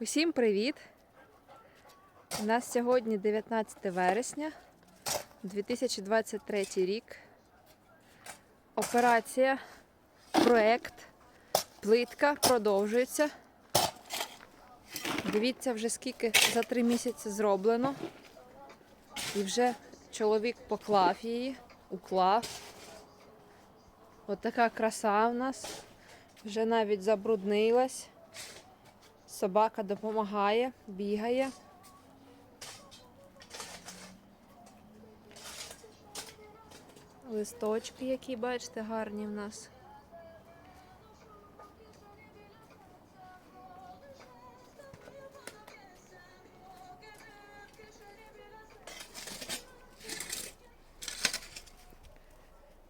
Усім привіт! У нас сьогодні 19 вересня 2023 рік. Операція, проект, плитка продовжується. Дивіться вже скільки за три місяці зроблено. І вже чоловік поклав її, уклав. От така краса в нас. Вже навіть забруднилась. Собака допомагає, бігає. Листочки, які бачите, гарні в нас.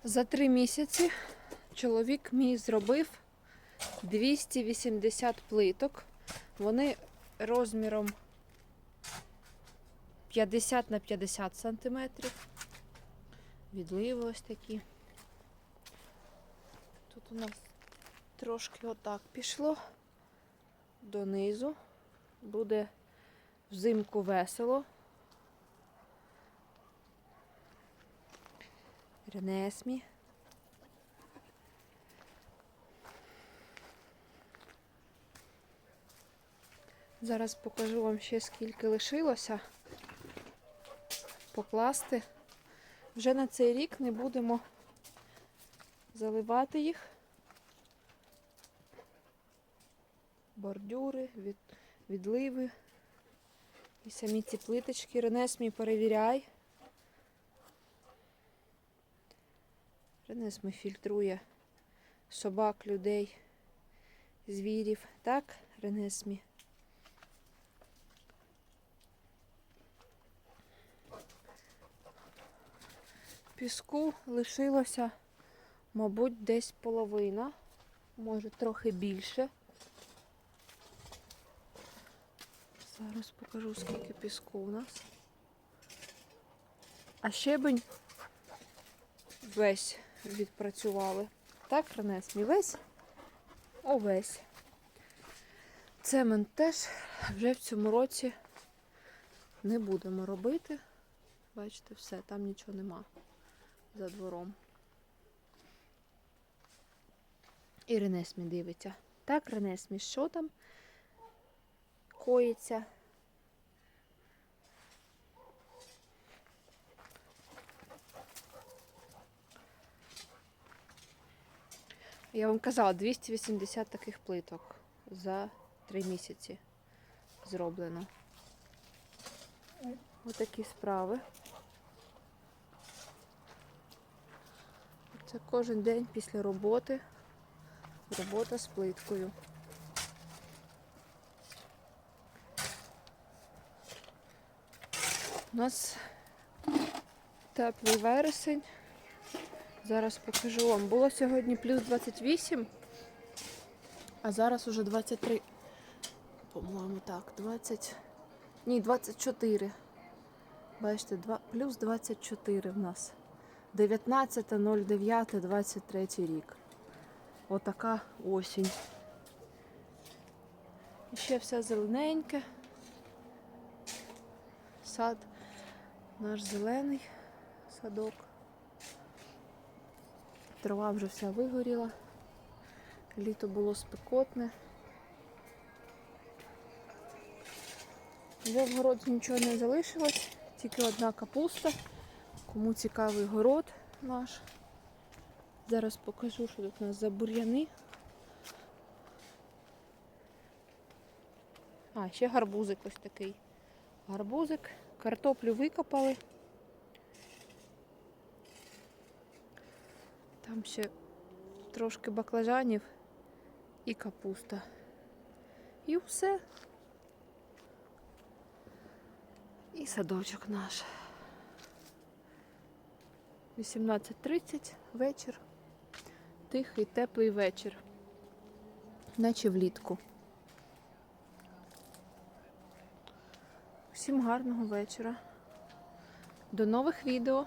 За три місяці чоловік мій зробив 280 плиток. Вони розміром 50 на 50 сантиметрів. Відливи ось такі. Тут у нас трошки отак пішло донизу. Буде взимку весело. Ренесмі. Зараз покажу вам ще скільки лишилося покласти. Вже на цей рік не будемо заливати їх. Бордюри, від, відливи. І самі ці плиточки. Ренес мій перевіряй. Ренес мій фільтрує собак, людей, звірів. Так, Ренес мій. Піску лишилося, мабуть, десь половина, може трохи більше. Зараз покажу, скільки піску у нас. А щебень весь відпрацювали. Так, Ренес, мій весь? Овесь. Цемент теж вже в цьому році не будемо робити. Бачите, все, там нічого нема за двором. І Ренесмі дивиться. Так, Ренесмі, що там коїться? Я вам казала, 280 таких плиток за три місяці зроблено. Отакі справи. Це кожен день після роботи. Робота з плиткою. У нас теплий вересень. Зараз покажу вам. Було сьогодні плюс 28, а зараз уже 23. По-моєму, так, 20. Ні, 24. Бачите, 2, плюс 24 в нас. 19.09.23 рік. Отака осінь. І ще все зелененьке. Сад наш зелений садок. Трава вже вся вигоріла. Літо було спекотне. Вже в городі нічого не залишилось, тільки одна капуста. Кому цікавий город наш. Зараз покажу, що тут у нас за бур'яни. А, ще гарбузик ось такий. Гарбузик, картоплю викопали. Там ще трошки баклажанів і капуста. І все. І садочок наш. 18.30 вечір. Тихий, теплий вечір. Наче влітку. Всім гарного вечора. До нових відео.